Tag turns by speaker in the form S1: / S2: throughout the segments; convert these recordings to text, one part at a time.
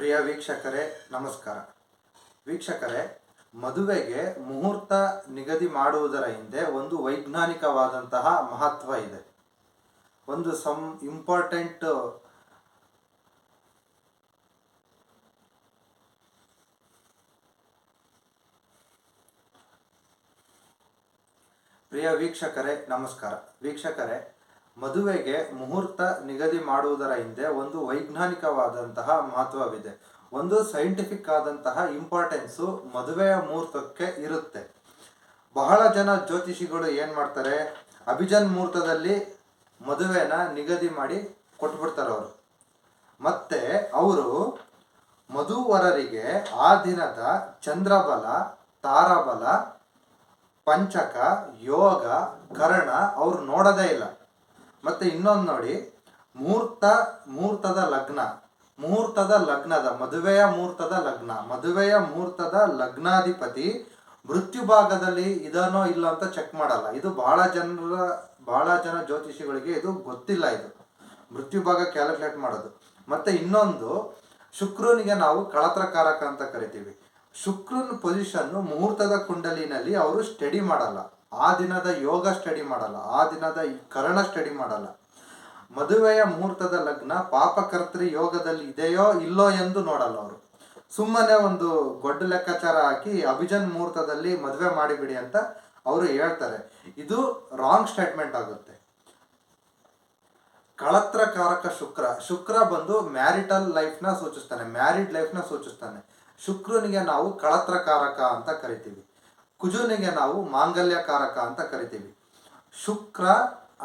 S1: ಪ್ರಿಯ ವೀಕ್ಷಕರೇ, ನಮಸ್ಕಾರ. ವೀಕ್ಷಕರೇ, ಮದುವೆಗೆ ಮುಹೂರ್ತ ನಿಗದಿ ಮಾಡುವುದರ ಹಿಂದೆ ಒಂದು ವೈಜ್ಞಾನಿಕವಾದಂತಹ ಮಹತ್ವ ಇದೆ. ಒಂದು ಸಮ್ ಇಂಪಾರ್ಟೆಂಟ್ ಪ್ರಿಯ ವೀಕ್ಷಕರೇ, ನಮಸ್ಕಾರ. ವೀಕ್ಷಕರೇ ಮದುವೆಗೆ ಮುಹೂರ್ತ ನಿಗದಿ ಮಾಡುವುದರ ಹಿಂದೆ ಒಂದು ವೈಜ್ಞಾನಿಕವಾದಂತಹ ಮಹತ್ವವಿದೆ. ಒಂದು ಸೈಂಟಿಫಿಕ್ ಆದಂತಹ ಇಂಪಾರ್ಟೆನ್ಸು ಮದುವೆಯ ಮುಹೂರ್ತಕ್ಕೆ ಇರುತ್ತೆ. ಬಹಳ ಜನ ಜ್ಯೋತಿಷಿಗಳು ಏನು ಮಾಡ್ತಾರೆ, ಅಭಿಜನ್ ಮುಹೂರ್ತದಲ್ಲಿ ಮದುವೆನ ನಿಗದಿ ಮಾಡಿ ಕೊಟ್ಬಿಡ್ತಾರೆ ಅವರು. ಮತ್ತೆ ಅವರು ಮಧುವರರಿಗೆ ಆ ದಿನದ ಚಂದ್ರಬಲ, ತಾರಬಲ, ಪಂಚಕ, ಯೋಗ, ಕರ್ಣ ಅವ್ರು ನೋಡೋದೇ ಇಲ್ಲ. ಮತ್ತೆ ಇನ್ನೊಂದು ನೋಡಿ ಮುಹೂರ್ತ ಮುಹೂರ್ತದ ಲಗ್ನ. ಮುಹೂರ್ತದ ಲಗ್ನದ, ಮದುವೆಯ ಮುಹೂರ್ತದ ಲಗ್ನ. ಮದುವೆಯ ಮುಹೂರ್ತದ ಲಗ್ನಾಧಿಪತಿ ಮೃತ್ಯು ಭಾಗದಲ್ಲಿ ಇದನ್ನೋ ಇಲ್ಲ ಅಂತ ಚೆಕ್ ಮಾಡಲ್ಲ. ಇದು ಬಹಳ ಜನರ, ಬಹಳ ಜನ ಜ್ಯೋತಿಷಿಗಳಿಗೆ ಇದು ಗೊತ್ತಿಲ್ಲ ಇದು. ಮೃತ್ಯು ಭಾಗ ಕ್ಯಾಲ್ಕುಲೇಟ್ ಮಾಡೋದು. ಮತ್ತೆ ಇನ್ನೊಂದು, ಶುಕ್ರನಿಗೆ ನಾವು ಕಳತ್ರಕಾರಕ ಅಂತ ಕರಿತೀವಿ. ಶುಕ್ರನ ಪೊಸಿಷನ್ ಮುಹೂರ್ತದ ಕುಂಡಲಿನಲ್ಲಿ ಅವರು ಸ್ಟಡಿ ಮಾಡಲ್ಲ. ಆ ದಿನದ ಯೋಗ ಸ್ಟಡಿ ಮಾಡಲ್ಲ, ಆ ದಿನದ ಕರಣ ಸ್ಟಡಿ ಮಾಡಲ್ಲ. ಮದುವೆಯ ಮುಹೂರ್ತದ ಲಗ್ನ ಪಾಪಕರ್ತೃ ಯೋಗದಲ್ಲಿ ಇದೆಯೋ ಇಲ್ಲೋ ಎಂದು ನೋಡಲ್ಲ ಅವರು. ಸುಮ್ಮನೆ ಒಂದು ಗೊಡ್ಡ ಲೆಕ್ಕಾಚಾರ ಹಾಕಿ ಅಭಿಜನ್ ಮುಹೂರ್ತದಲ್ಲಿ ಮದುವೆ ಮಾಡಿಬಿಡಿ ಅಂತ ಅವರು ಹೇಳ್ತಾರೆ. ಇದು ರಾಂಗ್ ಸ್ಟೇಟ್ಮೆಂಟ್ ಆಗುತ್ತೆ. ಕಳತ್ರಕಾರಕ ಶುಕ್ರ ಶುಕ್ರ ಬಂದು ಮ್ಯಾರಿಟಲ್ ಲೈಫ್ನ ಸೂಚಿಸ್ತಾನೆ ಮ್ಯಾರಿಡ್ ಲೈಫ್ನ ಸೂಚಿಸ್ತಾನೆ. ಶುಕ್ರನಿಗೆ ನಾವು ಕಳತ್ರಕಾರಕ ಅಂತ ಕರಿತೀವಿ. ಕುಜುನಿಗೆ ನಾವು ಮಾಂಗಲ್ಯಕಾರಕ ಅಂತ ಕರಿತೀವಿ. ಶುಕ್ರ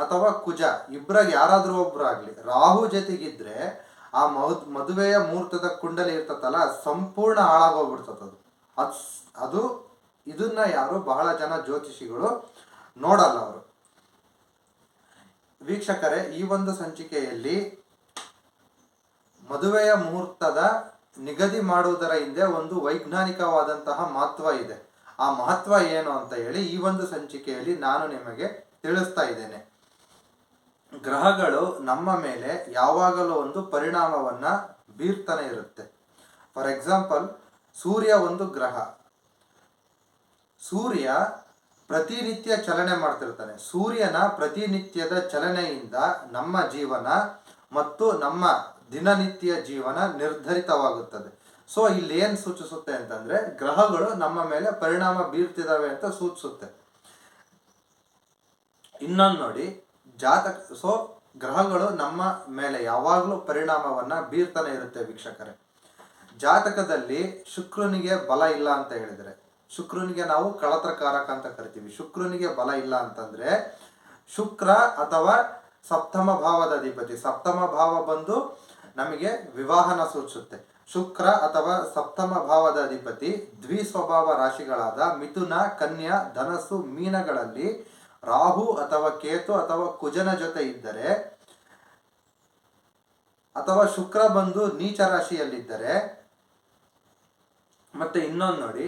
S1: ಅಥವಾ ಕುಜ ಇಬ್ಬರ ಯಾರಾದರೂ ಒಬ್ಬರಾಗ್ಲಿ ರಾಹು ಜೊತೆಗಿದ್ರೆ ಆ ಮದ್ ಮದುವೆಯ ಮುಹೂರ್ತದ ಕುಂಡಲಿ ಇರ್ತತಲ್ಲ ಸಂಪೂರ್ಣ ಹಾಳಾಗೋಗ್ಬಿಡ್ತದದು ಅದು ಅದು ಇದನ್ನ ಯಾರು ಬಹಳ ಜನ ಜ್ಯೋತಿಷಿಗಳು ನೋಡಲ್ಲ ಅವರು. ವೀಕ್ಷಕರೇ, ಈ ಒಂದು ಸಂಚಿಕೆಯಲ್ಲಿ ಮದುವೆಯ ಮುಹೂರ್ತದ ನಿಗದಿ ಮಾಡುವುದರ ಹಿಂದೆ ಒಂದು ವೈಜ್ಞಾನಿಕವಾದಂತಹ ಮಹತ್ವ ಇದೆ. ಆ ಮಹತ್ವ ಏನು ಅಂತ ಹೇಳಿ ಈ ಒಂದು ಸಂಚಿಕೆಯಲ್ಲಿ ನಾನು ನಿಮಗೆ ತಿಳಿಸ್ತಾ ಇದ್ದೇನೆ. ಗ್ರಹಗಳು ನಮ್ಮ ಮೇಲೆ ಯಾವಾಗಲೂ ಒಂದು ಪರಿಣಾಮವನ್ನ ಬೀರ್ತಾನೆ ಇರುತ್ತೆ. ಫಾರ್ ಎಕ್ಸಾಂಪಲ್ ಸೂರ್ಯ ಒಂದು ಗ್ರಹ. ಸೂರ್ಯ ಪ್ರತಿನಿತ್ಯ ಚಲನೆ ಮಾಡ್ತಿರ್ತಾನೆ. ಸೂರ್ಯನ ಪ್ರತಿನಿತ್ಯದ ಚಲನೆಯಿಂದ ನಮ್ಮ ಜೀವನ ಮತ್ತು ನಮ್ಮ ದಿನನಿತ್ಯ ಜೀವನ ನಿರ್ಧರಿತವಾಗುತ್ತದೆ. ಸೊ ಇಲ್ಲಿ ಏನು ಸೂಚಿಸುತ್ತೆ ಅಂತಂದ್ರೆ ಗ್ರಹಗಳು ನಮ್ಮ ಮೇಲೆ ಪರಿಣಾಮ ಬೀರ್ತಿದಾವೆ ಅಂತ ಸೂಚಿಸುತ್ತೆ. ಇನ್ನೊಂದು ನೋಡಿ, ಜಾತಕ, ಸೊ ಗ್ರಹಗಳು ನಮ್ಮ ಮೇಲೆ ಯಾವಾಗಲೂ ಪರಿಣಾಮವನ್ನ ಬೀರ್ತಾನೆ ಇರುತ್ತೆ ವೀಕ್ಷಕರೇ. ಜಾತಕದಲ್ಲಿ ಶುಕ್ರನಿಗೆ ಬಲ ಇಲ್ಲ ಅಂತ ಹೇಳಿದರೆ, ಶುಕ್ರನಿಗೆ ನಾವು ಕಳತ್ರಕಾರಕ ಅಂತ ಕರಿತೀವಿ. ಶುಕ್ರನಿಗೆ ಬಲ ಇಲ್ಲ ಅಂತಂದ್ರೆ, ಶುಕ್ರ ಅಥವಾ ಸಪ್ತಮ ಭಾವದ ಅಧಿಪತಿ, ಸಪ್ತಮ ಭಾವ ಬಂದು ನಮಗೆ ವಿವಾಹನ ಸೂಚಿಸುತ್ತೆ. ಶುಕ್ರ ಅಥವಾ ಸಪ್ತಮ ಭಾವದ ಅಧಿಪತಿ ದ್ವಿ ಸ್ವಭಾವ ರಾಶಿಗಳಾದ ಮಿಥುನ, ಕನ್ಯಾ, ಧನಸ್ಸು, ಮೀನಗಳಲ್ಲಿ ರಾಹು ಅಥವಾ ಕೇತು ಅಥವಾ ಕುಜನ ಜೊತೆ ಇದ್ದರೆ ಅಥವಾ ಶುಕ್ರ ಬಂದು ನೀಚ ರಾಶಿಯಲ್ಲಿದ್ದರೆ, ಮತ್ತೆ ಇನ್ನೊಂದು ನೋಡಿ,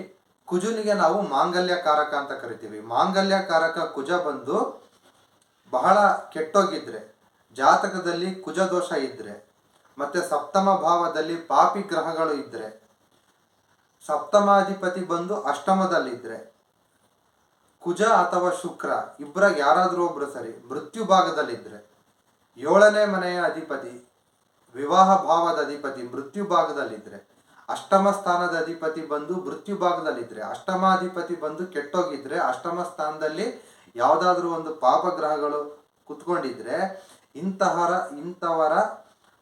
S1: ಕುಜುನಿಗೆ ನಾವು ಮಾಂಗಲ್ಯ ಕಾರಕ ಅಂತ ಕರಿತೀವಿ. ಮಾಂಗಲ್ಯ ಕಾರಕ ಕುಜ ಬಂದು ಬಹಳ ಕೆಟ್ಟೋಗಿದ್ರೆ, ಜಾತಕದಲ್ಲಿ ಕುಜ ದೋಷ ಇದ್ರೆ ಮತ್ತೆ ಸಪ್ತಮ ಭಾವದಲ್ಲಿ ಪಾಪಿ ಗ್ರಹಗಳು ಇದ್ರೆ, ಸಪ್ತಮಾಧಿಪತಿ ಬಂದು ಅಷ್ಟಮದಲ್ಲಿದ್ರೆ, ಕುಜ ಅಥವಾ ಶುಕ್ರ ಇಬ್ಬರ ಯಾರಾದರೂ ಒಬ್ಬರು ಸರಿ, ಮೃತ್ಯು ಭಾಗದಲ್ಲಿದ್ರೆ, ಏಳನೇ ಮನೆಯ ಅಧಿಪತಿ, ವಿವಾಹ ಭಾವದ ಅಧಿಪತಿ, ಮೃತ್ಯು ಭಾಗದಲ್ಲಿದ್ರೆ, ಅಷ್ಟಮ ಸ್ಥಾನದ ಅಧಿಪತಿ ಬಂದು ಮೃತ್ಯು ಭಾಗದಲ್ಲಿದ್ರೆ, ಅಷ್ಟಮಾಧಿಪತಿ ಬಂದು ಕೆಟ್ಟೋಗಿದ್ರೆ, ಅಷ್ಟಮ ಸ್ಥಾನದಲ್ಲಿ ಯಾವುದಾದ್ರೂ ಒಂದು ಪಾಪ ಗ್ರಹಗಳು ಕುತ್ಕೊಂಡಿದ್ರೆ, ಇಂತಹರ, ಇಂಥವರ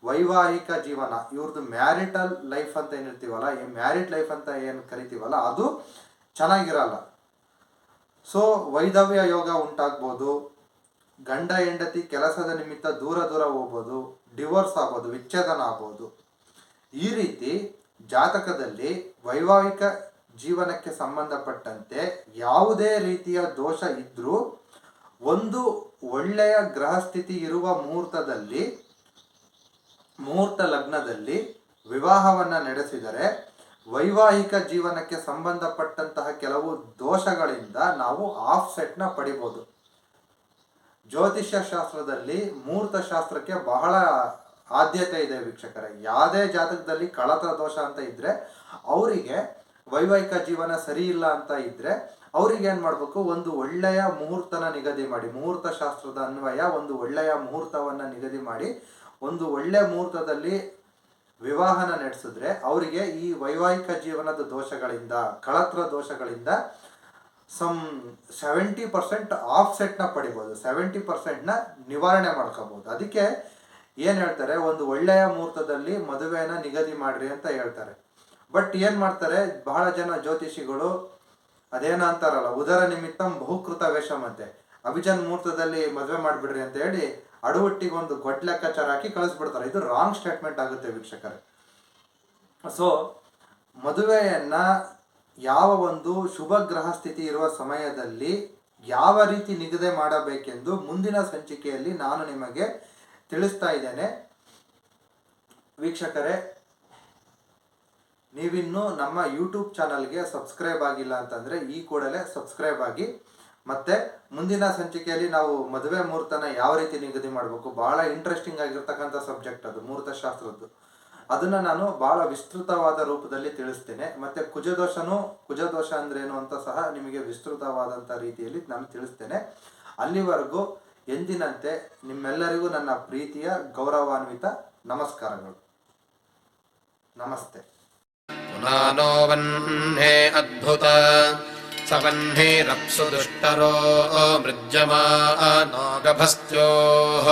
S1: ವೈವಾಹಿಕ ಜೀವನ ಇವ್ರದ್ದು ಮ್ಯಾರಿಟಲ್ ಲೈಫ್ ಅಂತ ಏನಿರ್ತೀವಲ್ಲ ಈ ಮ್ಯಾರಿಟ್ ಲೈಫ್ ಅಂತ ಏನು ಕರಿತೀವಲ್ಲ, ಅದು ಚೆನ್ನಾಗಿರಲ್ಲ. ಸೊ ವೈಧವ್ಯ ಯೋಗ ಉಂಟಾಗ್ಬೋದು, ಗಂಡ ಹೆಂಡತಿ ಕೆಲಸದ ನಿಮಿತ್ತ ದೂರ ದೂರ ಹೋಗ್ಬೋದು, ಡಿವೋರ್ಸ್ ಆಗ್ಬೋದು, ವಿಚ್ಛೇದನ ಆಗ್ಬೋದು. ಈ ರೀತಿ ಜಾತಕದಲ್ಲಿ ವೈವಾಹಿಕ ಜೀವನಕ್ಕೆ ಸಂಬಂಧಪಟ್ಟಂತೆ ಯಾವುದೇ ರೀತಿಯ ದೋಷ ಇದ್ದರೂ ಒಂದು ಒಳ್ಳೆಯ ಗ್ರಹ ಸ್ಥಿತಿ ಇರುವ ಮುಹೂರ್ತದಲ್ಲಿ ಮುಹೂರ್ತ ಲಗ್ನದಲ್ಲಿ ವಿವಾಹವನ್ನ ನಡೆಸಿದರೆ ವೈವಾಹಿಕ ಜೀವನಕ್ಕೆ ಸಂಬಂಧಪಟ್ಟಂತಹ ಕೆಲವು ದೋಷಗಳಿಂದ ನಾವು ಆಫ್ ಸೆಟ್ನ ಪಡಿಬೋದು. ಜ್ಯೋತಿಷ್ಯ ಶಾಸ್ತ್ರದಲ್ಲಿ ಮುಹೂರ್ತ ಶಾಸ್ತ್ರಕ್ಕೆ ಬಹಳ ಆದ್ಯತೆ ಇದೆ ವೀಕ್ಷಕರೇ. ಯಾವುದೇ ಜಾತಕದಲ್ಲಿ ಕಳತ ದೋಷ ಅಂತ ಇದ್ರೆ ಅವರಿಗೆ ವೈವಾಹಿಕ ಜೀವನ ಸರಿ ಇಲ್ಲ ಅಂತ ಇದ್ರೆ ಅವ್ರಿಗೆ ಏನ್ ಮಾಡ್ಬೇಕು? ಒಂದು ಒಳ್ಳೆಯ ಮುಹೂರ್ತನ ನಿಗದಿ ಮಾಡಿ ಮುಹೂರ್ತ ಶಾಸ್ತ್ರದ ಅನ್ವಯ ಒಂದು ಒಳ್ಳೆಯ ಮುಹೂರ್ತವನ್ನ ನಿಗದಿ ಮಾಡಿ ಒಂದು ಒಳ್ಳೆ ಮುಹೂರ್ತದಲ್ಲಿ ವಿವಾಹನ ನಡೆಸಿದ್ರೆ ಅವರಿಗೆ ಈ ವೈವಾಹಿಕ ಜೀವನದ ದೋಷಗಳಿಂದ ಕಳತ್ರ ದೋಷಗಳಿಂದ ಸಮ್ ಸೆವೆಂಟಿ ಪರ್ಸೆಂಟ್ ಆಫ್ ಸೆಟ್ನ ಪಡಿಬೋದು ಸೆವೆಂಟಿ ಪರ್ಸೆಂಟ್ನ ನಿವಾರಣೆ ಮಾಡ್ಕೋಬೋದು. ಅದಕ್ಕೆ ಏನು ಹೇಳ್ತಾರೆ, ಒಂದು ಒಳ್ಳೆಯ ಮುಹೂರ್ತದಲ್ಲಿ ಮದುವೆನ ನಿಗದಿ ಮಾಡ್ರಿ ಅಂತ ಹೇಳ್ತಾರೆ. ಬಟ್ ಏನು ಮಾಡ್ತಾರೆ, ಬಹಳ ಜನ ಜ್ಯೋತಿಷಿಗಳು ಅದೇನ ಅಂತಾರಲ್ಲ, ಉದರ ನಿಮಿತ್ತ ಬಹುಕೃತ ವೇಷ ಮತ್ತೆ ಅಭಿಜನ್ ಮುಹೂರ್ತದಲ್ಲಿ ಮದುವೆ ಮಾಡಿಬಿಡ್ರಿ ಅಂತ ಹೇಳಿ ಅಡವಟ್ಟಿಗೆ ಒಂದು ಗೊಡ್ಡ ಲೆಕ್ಕಾಚಾರ ಹಾಕಿ ಕಳಿಸ್ಬಿಡ್ತಾರೆ. ಇದು ರಾಂಗ್ ಸ್ಟೇಟ್ಮೆಂಟ್ ಆಗುತ್ತೆ ವೀಕ್ಷಕರೇ. ಸೊ ಮದುವೆಯನ್ನ ಯಾವ ಒಂದು ಶುಭ ಗ್ರಹ ಸ್ಥಿತಿ ಇರುವ ಸಮಯದಲ್ಲಿ ಯಾವ ರೀತಿ ನಿಗದಿ ಮಾಡಬೇಕೆಂದು ಮುಂದಿನ ಸಂಚಿಕೆಯಲ್ಲಿ ನಾನು ನಿಮಗೆ ತಿಳಿಸ್ತಾ ಇದ್ದೇನೆ. ವೀಕ್ಷಕರೇ, ನೀವಿನ್ನೂ ನಮ್ಮ ಯೂಟ್ಯೂಬ್ ಚಾನಲ್ಗೆ ಸಬ್ಸ್ಕ್ರೈಬ್ ಆಗಿಲ್ಲ ಅಂತಂದರೆ ಈ ಕೂಡಲೇ ಸಬ್ಸ್ಕ್ರೈಬ್ ಆಗಿ ಮತ್ತೆ ಮುಂದಿನ ಸಂಚಿಕೆಯಲ್ಲಿ ನಾವು ಮದುವೆ ಮುಹೂರ್ತನ ಯಾವ ರೀತಿ ನಿಗದಿ ಮಾಡಬೇಕು? ಬಹಳ ಇಂಟ್ರೆಸ್ಟಿಂಗ್ ಆಗಿರ್ತಕ್ಕಂಥ ಸಬ್ಜೆಕ್ಟ್ ಅದು, ಮುಹೂರ್ತಶಾಸ್ತ್ರದ್ದು. ಅದನ್ನ ನಾನು ಬಹಳ ವಿಸ್ತೃತವಾದ ರೂಪದಲ್ಲಿ ತಿಳಿಸ್ತೇನೆ. ಮತ್ತೆ ಕುಜದೋಷನು, ಕುಜದೋಷ ಅಂದ್ರೇನು ಅಂತ ಸಹ ನಿಮಗೆ ವಿಸ್ತೃತವಾದಂಥ ರೀತಿಯಲ್ಲಿ ನಾನು ತಿಳಿಸ್ತೇನೆ. ಅಲ್ಲಿವರೆಗೂ ಎಂದಿನಂತೆ ನಿಮ್ಮೆಲ್ಲರಿಗೂ ನನ್ನ ಪ್ರೀತಿಯ, ಗೌರವಾನ್ವಿತ ನಮಸ್ಕಾರಗಳು. ನಮಸ್ತೆ.
S2: ಅದ್ಭುತ. स दुष्टरो मृज्यमा अ नागभस्त्योः